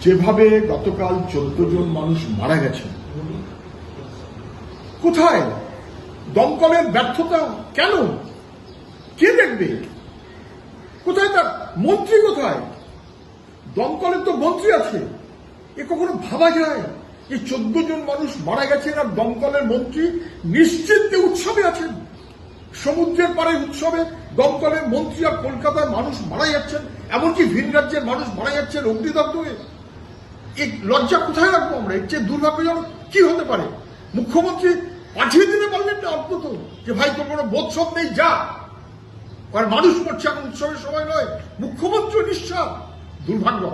যেভাবে গতকাল চোদ্দ জন মানুষ মারা গেছে কোথায়? দমকলের ব্যর্থতা কেন? কে দেখবে? কোথায় তার মন্ত্রী কোথায়? দমকলের তো মন্ত্রী আছে। এ কখনো ভাবা যায়? এই চোদ্দ জন মানুষ মারা গেছেন আর দমকলের মন্ত্রী নিশ্চিন্তে উৎসবে আছেন। সমুদ্রের পারে উৎসবে দমকলের মন্ত্রী আর কলকাতার মানুষ মারা যাচ্ছেন, এমনকি ভিন রাজ্যের মানুষ মারা যাচ্ছেন অগ্নিদগ্ধ হয়ে। এই লজ্জা কোথায় রাখব আমরা? এর চেয়ে দুর্ভাগ্যজনক কি হতে পারে? মুখ্যমন্ত্রী পাঠিয়ে দিতে পারবেন না অন্তত যে, ভাই, তোর কোনো বোধসব নেই, যা। আর মানুষ করছে এখন উৎসবের সময় নয়। মুখ্যমন্ত্রী নিঃশ্বাস দুর্ভাগ্য